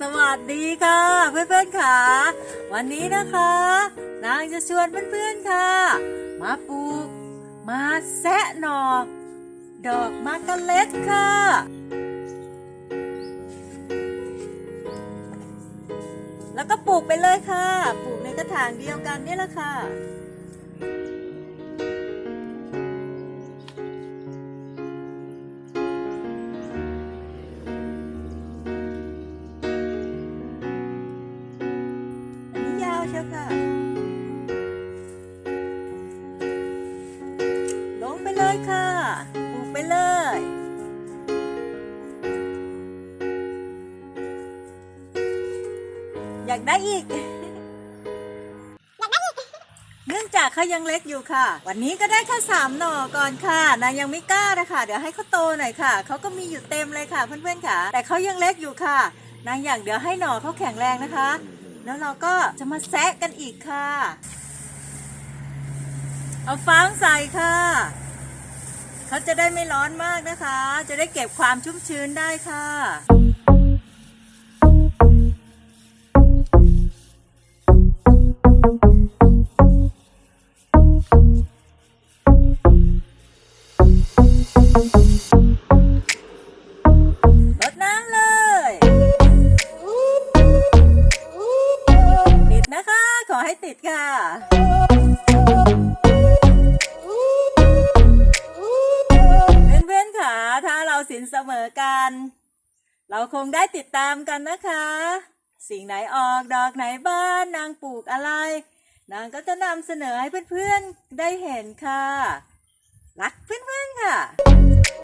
สวัสดีค่ะ เพื่อนๆค่ะ วันนี้นะคะ นางจะชวนเพื่อนๆค่ะ มาปลูก มาแซะหนอกดอกมากะเล็ดค่ะแล้วก็ปลูกไปเลยค่ะ ปลูกในกระถางเดียวกันนี่แหละค่ะ นี้ยาวเชียวค่ะ ลงไปเลยค่ะปลูกไปเลย อยากได้อีก เนื่องจากเขายังเล็กอยู่ค่ะ วันนี้ก็ได้แค่สามหน่อก่อนค่ะนางยังไม่กล้านะคะ เดี๋ยวให้เขาโตหน่อยค่ะ เขาก็มีอยู่เต็มเลยค่ะเพื่อนๆค่ะ แต่เขายังเล็กอยู่ค่ะนางอยากเดี๋ยวให้หน่อเขาแข็งแรงนะคะ แล้วเราก็จะมาแซะกันอีกค่ะ เอาฟางใส่ค่ะ เขาจะได้ไม่ร้อนมากนะคะ จะได้เก็บความชุ่มชื้นได้ค่ะร ให้ติดค่ะเพื่อนๆค่ะถ้าเราสินเสมอกัน เราคงได้ติดตามกันนะคะ สิ่งไหนออกดอกไหนบ้านนางปลูกอะไร นางก็จะนำเสนอให้เพื่อนๆได้เห็นค่ะ รักเพื่อนๆค่ะ